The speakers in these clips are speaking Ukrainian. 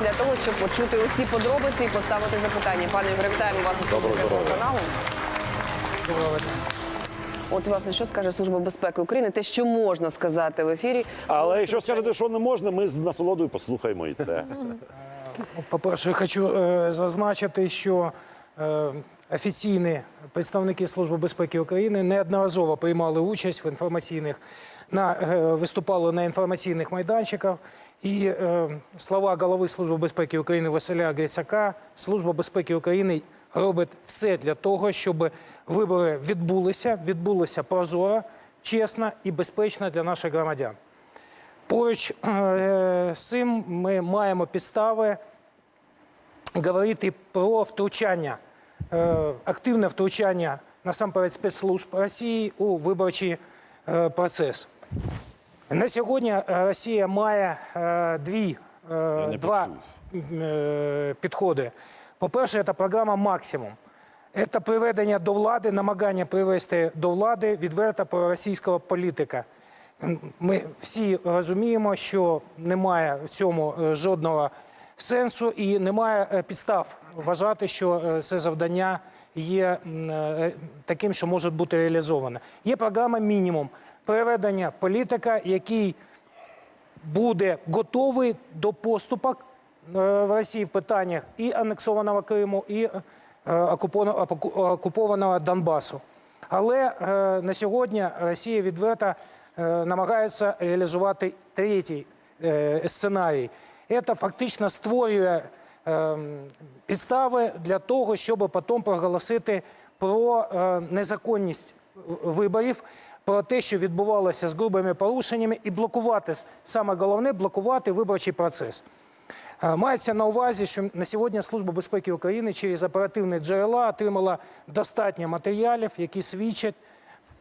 для того, щоб почути усі подробиці і поставити запитання. Пане Ігоре, вітаємо вас у Доброго здоров'я. каналу. От власне, що скаже Служба безпеки України? Те, що можна сказати в ефірі. Але якщо скажете, що не можна, ми з насолодою послухаємо і це. По-перше, хочу е, зазначити, що е, офіційні представники Служби безпеки України неодноразово приймали участь в інформаційних на е, виступали на інформаційних майданчиках. І е, слова голови Служби безпеки України Василя Грицака, Служба безпеки України робить все для того, щоб вибори відбулися, відбулися прозоро, чесно і безпечно для наших громадян. Поруч е, з цим ми маємо підстави говорити про втручання, активне втручання насамперед спецслужб Росії у виборчий е, процес. На сьогодні е, Росія має е, дві, е, два е, підходи. По-перше, це програма Максимум. Це приведення до влади, намагання привести до влади відверто проросійського політика. Ми всі розуміємо, що немає в цьому е, жодного сенсу і немає е, підстав вважати, що е, це завдання є е, таким, що може бути реалізоване. Є програма мінімум переведення політика, який буде готовий до поступок е, в Росії в питаннях і анексованого Криму, і е, окупованого, Донбасу. Але е, на сьогодні Росія відверто е, намагається реалізувати третій е, сценарій. Це фактично створює е, підстави для того, щоб потім проголосити про е, незаконність виборів, про те, що відбувалося з грубими порушеннями, і блокувати саме головне блокувати виборчий процес. Е, Мається на увазі, що на сьогодні Служба безпеки України через оперативні джерела отримала достатньо матеріалів, які свідчать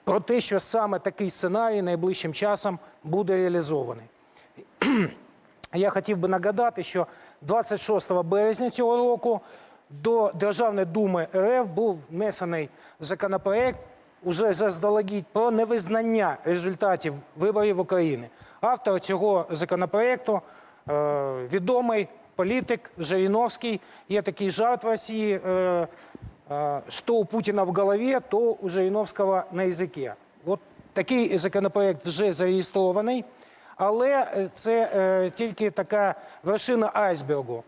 про те, що саме такий сценарій найближчим часом буде реалізований. Я хотів би нагадати, що 26 березня цього року до Державної думи РФ був внесений законопроект уже заздалегідь про невизнання результатів виборів України. Автор цього законопроекту е, відомий політик Жириновський. Є такий жарт в Росії. Е, е, що у Путіна в голові, то у Жириновського на язикі. От такий законопроект вже зареєстрований. Але е, це е, тільки така вершина айсбергу.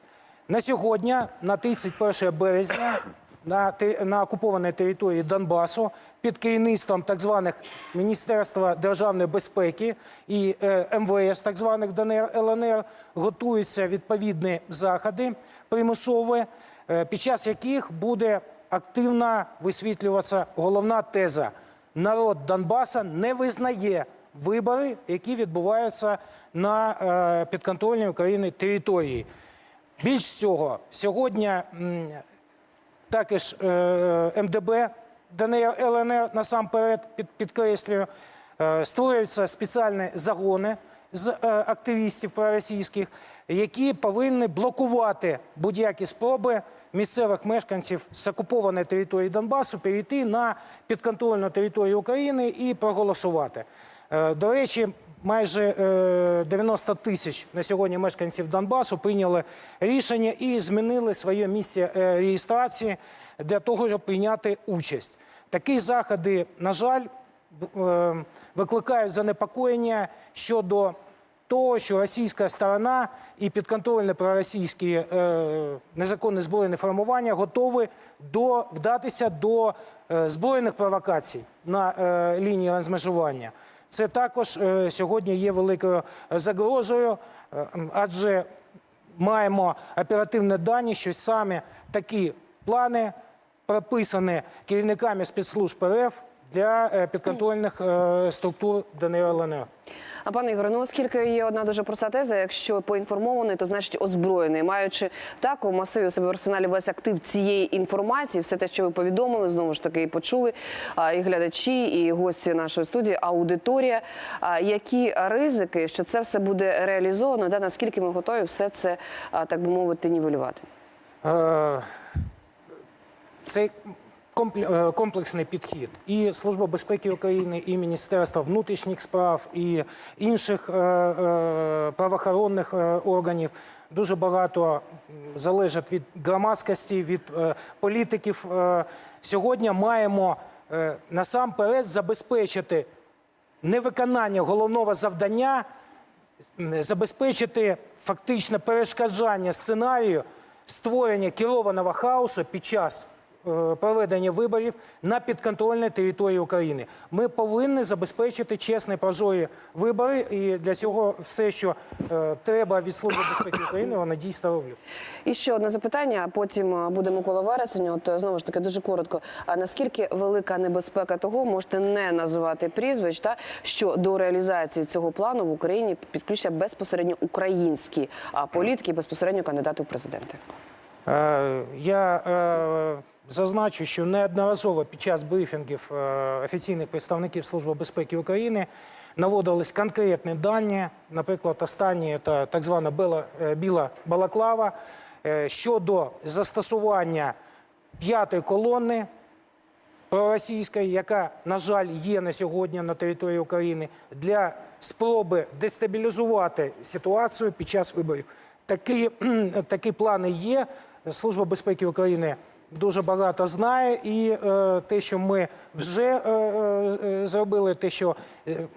На сьогодні, на 31 березня, на, на окупованій території Донбасу під керівництвом так званих Міністерства державної безпеки і е, МВС, так званих ДНР ЛНР, готуються відповідні заходи примусові, е, під час яких буде активно висвітлюватися головна теза: народ Донбаса не визнає вибори, які відбуваються на е, підконтрольній України території. Більш цього, сьогодні також е, МДБ, ДНР, ЛНР насамперед під, підкреслюю, е, створюються спеціальні загони з активістів проросійських, які повинні блокувати будь-які спроби місцевих мешканців з окупованої території Донбасу перейти на підконтрольну територію України і проголосувати. Е, До речі, майже е, 90 тисяч на сьогодні мешканців Донбасу прийняли рішення і змінили своє місце е, реєстрації для того, щоб прийняти участь. Такі заходи, на жаль, е, викликають занепокоєння щодо того, що російська сторона і підконтрольне проросійські е, незаконні збройні формування готові до, вдатися до е, збройних провокацій на е, лінії розмежування. Це також е, сьогодні є великою загрозою, е, адже маємо оперативні дані, що саме такі плани прописані керівниками спецслужб РФ для е, підконтрольних е, структур ДНР ЛНР. А пане Ігоре, ну оскільки є одна дуже проста теза, якщо поінформований, то значить озброєний, маючи так у масиві у себе в арсеналі весь актив цієї інформації, все те, що ви повідомили, знову ж таки і почули а, і глядачі, і гості нашої студії, аудиторія. Які ризики, що це все буде реалізовано, да, наскільки ми готові все це, так би мовити, нівелювати? Е, Це комплексний підхід. І Служба безпеки України, і Міністерство внутрішніх справ, і інших е, е, правоохоронних е, органів дуже багато залежить від громадськості, від е, політиків. Е, сьогодні маємо е, насамперед забезпечити невиконання головного завдання забезпечити фактично перешкоджання сценарію створення керованого хаосу під час е, проведення виборів на підконтрольній території України. Ми повинні забезпечити чесні прозорі вибори, і для цього все, що е, треба від Служби безпеки України, вона дійсно роблять. І ще одне запитання, потім а, буде Микола Вересень. От е, знову ж таки дуже коротко. А наскільки велика небезпека того, можете не називати прізвищ, та що до реалізації цього плану в Україні підключаться безпосередньо українські політики, безпосередньо кандидати в президенти? Е, Я е, зазначу, що неодноразово під час брифінгів е, офіційних представників Служби безпеки України наводились конкретні дані, наприклад, останні це так звана біла, балаклава щодо застосування п'ятої колони проросійської, яка, на жаль, є на сьогодні на території України, для спроби дестабілізувати ситуацію під час виборів. Такі плани є. Служба безпеки України дуже багато знає, і е, те, що ми вже е, е, зробили, те, що е,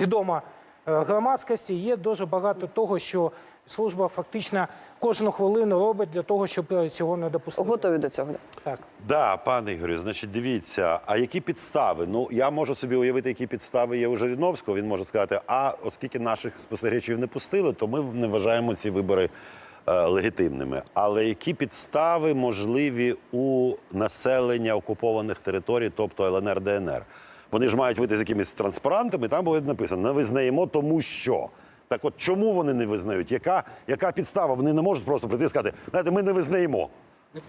відомо е, громадськості, є дуже багато того, що служба фактично кожну хвилину робить для того, щоб е, цього не допустити. Готові до цього? Так. Да, пане Ігорю, значить, дивіться, а які підстави? Ну, я можу собі уявити, які підстави є у Жириновського. Він може сказати, а оскільки наших спостерігачів не пустили, то ми не вважаємо ці вибори е, легітимними. Але які підстави можливі у населення окупованих територій, тобто ЛНР, ДНР? Вони ж мають вийти з якимись транспарантами, там буде написано не визнаємо, тому що. Так от чому вони не визнають? Яка, яка підстава? Вони не можуть просто прийти і сказати, знаєте, ми не визнаємо.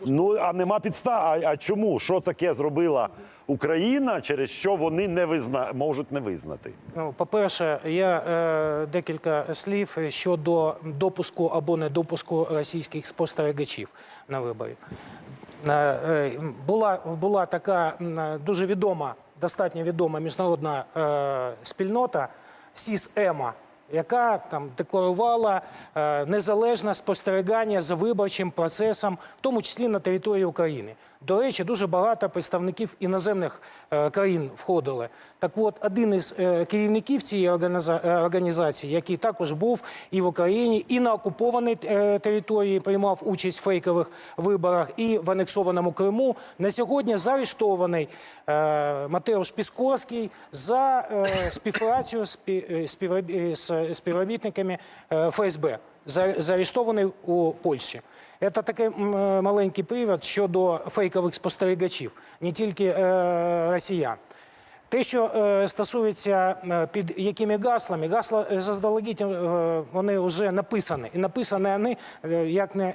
Ну, а нема підстав. А, а чому? Що таке зробила Україна, через що вони не визна... можуть не визнати? Ну, по-перше, я е, декілька слів щодо допуску або недопуску російських спостерігачів на вибори. Е, е, була, була така е, дуже відома, достатньо відома міжнародна е, спільнота СІС-ЕМА, яка там декларувала е, незалежне спостерігання за виборчим процесом, в тому числі на території України. До речі, дуже багато представників іноземних е, країн входили. Так от, один із е, керівників цієї е, організації, який також був і в Україні, і на окупованій території приймав участь в фейкових виборах, і в анексованому Криму, на сьогодні заарештований Матеуш Піскорський за співпрацю з спі- співробі- з співробітниками ФСБ. За- Заарештований у Польщі. Це такий маленький привід щодо фейкових спостерігачів, не тільки е, росіян. Те, що е, стосується е, під якими гаслами, гасла заздалегідь вони вже написані. І написані вони, як не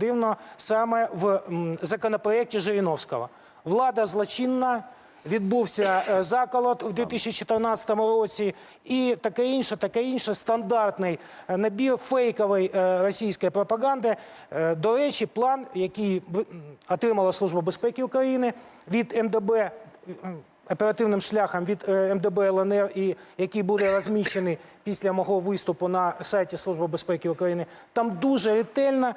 дивно, саме в м, законопроєкті Жириновського. Влада злочинна, відбувся е, заколот в 2014 році, і таке інше, таке інше стандартний е, набір фейкової е, російської пропаганди. До речі, план, який отримала Служба безпеки України від МДБ. Оперативним шляхом від МДБ ЛНР, і який буде розміщений після мого виступу на сайті Служби безпеки України, там дуже ретельно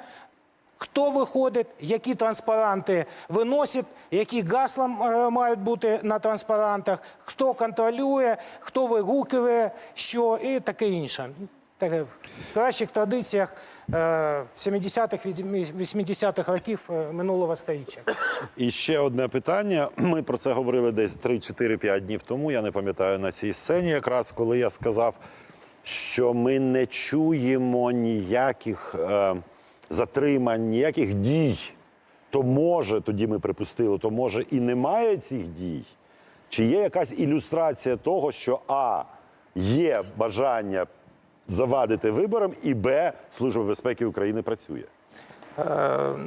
Хто виходить, які транспаранти виносять, які гасла е, мають бути на транспарантах, хто контролює, хто вигукує, що і таке інше. Таке в кращих традиціях е, 70-х, 80-х років е, минулого століття. І ще одне питання. Ми про це говорили десь 3-4-5 днів тому. Я не пам'ятаю на цій сцені, якраз коли я сказав, що ми не чуємо ніяких е, затримань, ніяких дій. То може, тоді ми припустили, то може і немає цих дій. Чи є якась ілюстрація того, що А є бажання завадити виборам, і Б Служба безпеки України працює? Е,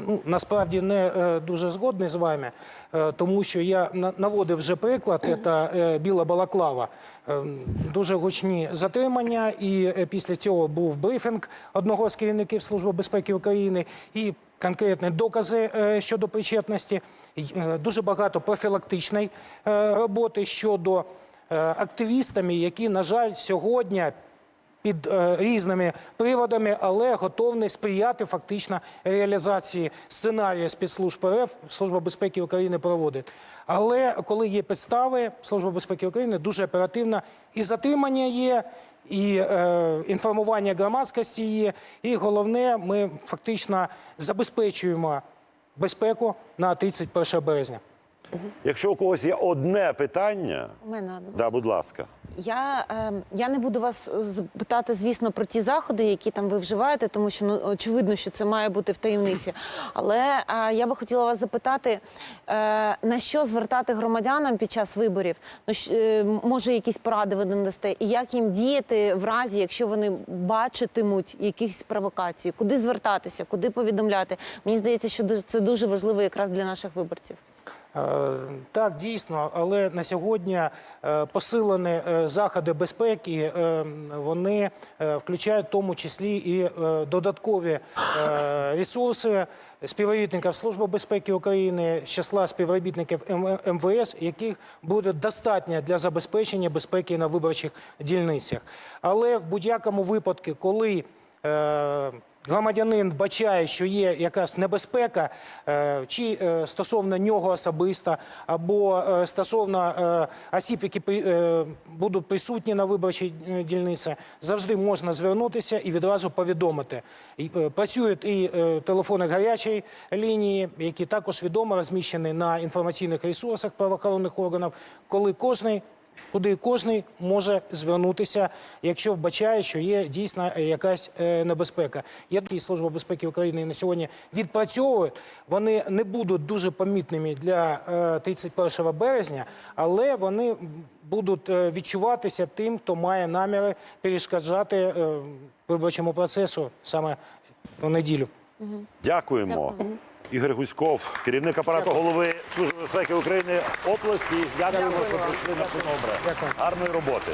ну, насправді не е, дуже згодний з вами, е, тому що я наводив вже приклад, це біла балаклава. Дуже гучні затримання, і після цього був брифінг одного з керівників Служби безпеки України і конкретні докази щодо причетності. Дуже багато профілактичної роботи щодо активістами, які, на жаль, сьогодні під е, різними приводами, але готовний сприяти фактично реалізації сценарія спецслужб РФ Служба безпеки України проводить. Але коли є підстави, Служба безпеки України дуже оперативно і затримання є. І е, інформування громадськості є, і головне, ми фактично забезпечуємо безпеку на 31 березня. Якщо у когось є одне питання, У мене одне. да, будь ласка. Я, е, я не буду вас з- питати, звісно, про ті заходи, які там ви вживаєте, тому що ну очевидно, що це має бути в таємниці. Але е, я би хотіла вас запитати, е, на що звертати громадянам під час виборів? Ну щ- е, може, якісь поради ви надасте, і як їм діяти в разі, якщо вони бачитимуть якісь провокації, куди звертатися, куди повідомляти? Мені здається, що дуже- це дуже важливо якраз для наших виборців. Е, Так, дійсно, але на сьогодні е, посилені е, заходи безпеки, вони включають в тому числі і додаткові ресурси співробітників Служби безпеки України, з числа співробітників МВС, яких буде достатньо для забезпечення безпеки на виборчих дільницях. Але в будь-якому випадку, коли громадянин бачає, що є якась небезпека, е, чи е, стосовно нього особисто, або е, стосовно осіб, які будуть присутні на виборчій дільниці, завжди можна звернутися і відразу повідомити. Працюють і телефони гарячої лінії, які також відомо розміщені на інформаційних ресурсах правоохоронних органів, коли кожний куди кожний може звернутися, якщо вбачає, що є дійсно якась е, небезпека. Є такі служба безпеки України на сьогодні відпрацьовують. Вони не будуть дуже помітними для е, 31 березня, але вони будуть е, відчуватися тим, хто має наміри перешкоджати е, виборчому процесу саме в неділю. Дякуємо. Ігор Гуськов, керівник апарату голови Служби безпеки України. Оплески. Дякуємо, Дякую що прийшли на добре. Дякую. Гарної роботи.